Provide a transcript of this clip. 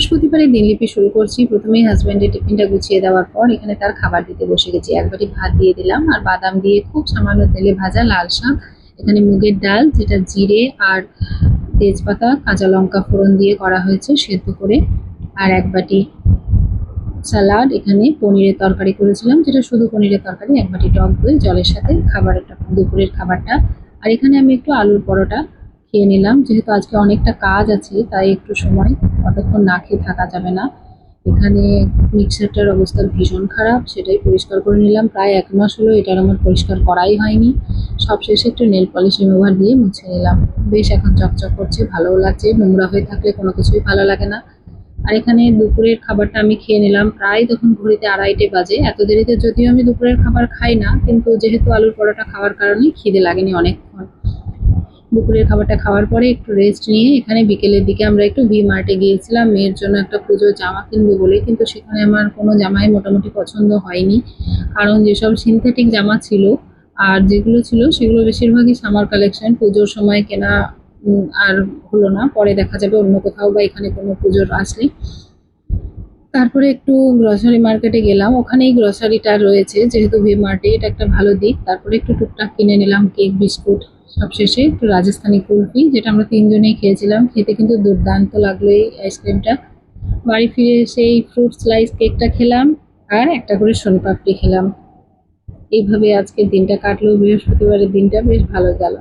বৃহস্পতিবারে দিনলিপি শুরু করছি। প্রথমেই হাজব্যান্ডের টিফিনটা গুছিয়ে দেওয়ার পর এখানে তার খাবার দিতে বসে গেছি। এক বাটি ভাত দিয়ে দিলাম আর বাদাম দিয়ে খুব সামান্য তেলে ভাজা লাল শাক, এখানে মুগের ডাল, যেটা জিরে আর তেজপাতা, কাঁচা লঙ্কা ফোড়ন দিয়ে করা হয়েছে সেদ্ধ করে। আর এক বাটি স্যালাড এখানে পনিরের তরকারি করেছিলাম, যেটা শুধু পনিরের তরকারি, এক বাটি টক দই, জলের সাথে খাবারটা দুপুরের খাবারটা। আর এখানে আমি একটু আলুর পরোটা খেয়ে নিলাম। যেহেতু আজকে অনেকটা কাজ আছে, তাই একটু সময় অতক্ষণ না খেয়ে থাকা যাবে না। এখানে মিক্সারটার অবস্থা ভীষণ খারাপ, সেটাই পরিষ্কার করে নিলাম। প্রায় এক মাস হলো এটার আমার পরিষ্কার করাই হয়নি। সব শেষে একটু নেল পলিশ রিমুভার দিয়ে মুছে নিলাম। বেশ এখন চকচক করছে, ভালোও লাগছে, নোংরা হয়ে থাকলে কোনো কিছুই ভালো লাগে না। আর এখানে দুপুরের খাবারটা আমি খেয়ে নিলাম। প্রায় তখন ঘড়িতে আড়াইটে বাজে। এত দেরিতে যদিও আমি দুপুরের খাবার খাই না, কিন্তু যেহেতু আলুর পরোটা খাওয়ার কারণে খিদে লাগেনি অনেকক্ষণ। দুপুরের খাবারটা খাওয়ার পরে একটু রেস্ট নিয়ে এখানে বিকেলের দিকে আমরা একটু ভি মার্টে গিয়েছিলাম। মেয়ের জন্য একটা পুজোর জামা কিনবো বলে, কিন্তু সেখানে আমার কোনো জামাই মোটামুটি পছন্দ হয়নি। কারণ যেসব সিনথেটিক জামা ছিল আর যেগুলো ছিল, সেগুলো বেশিরভাগই সামার কালেকশন পুজোর সময় কেনা আর হলো না। পরে দেখা যাবে অন্য কোথাও বা এখানে কোনো পুজোর আসলে তারপরে একটু গ্রসারি মার্কেটে গেলাম। ওখানেই গ্রসারিটা রয়েছে, যেহেতু ভি মার্টে এটা একটা ভালো দিক। তারপরে একটু টুকটাক কিনে নিলাম কেক বিস্কুট সবশেষে একটু রাজস্থানি কুলফি, যেটা আমরা তিনজনেই খেয়েছিলাম। খেতে কিন্তু দুর্দান্ত লাগল এই আইসক্রিমটা বাড়ি ফিরে সেই ফ্রুট স্লাইস কেকটা খেলাম আর একটা করে সোনপাপড়ি খেলাম। এইভাবে আজকের দিনটা কাটলো। বৃহস্পতিবারের দিনটা বেশ ভালো গেল।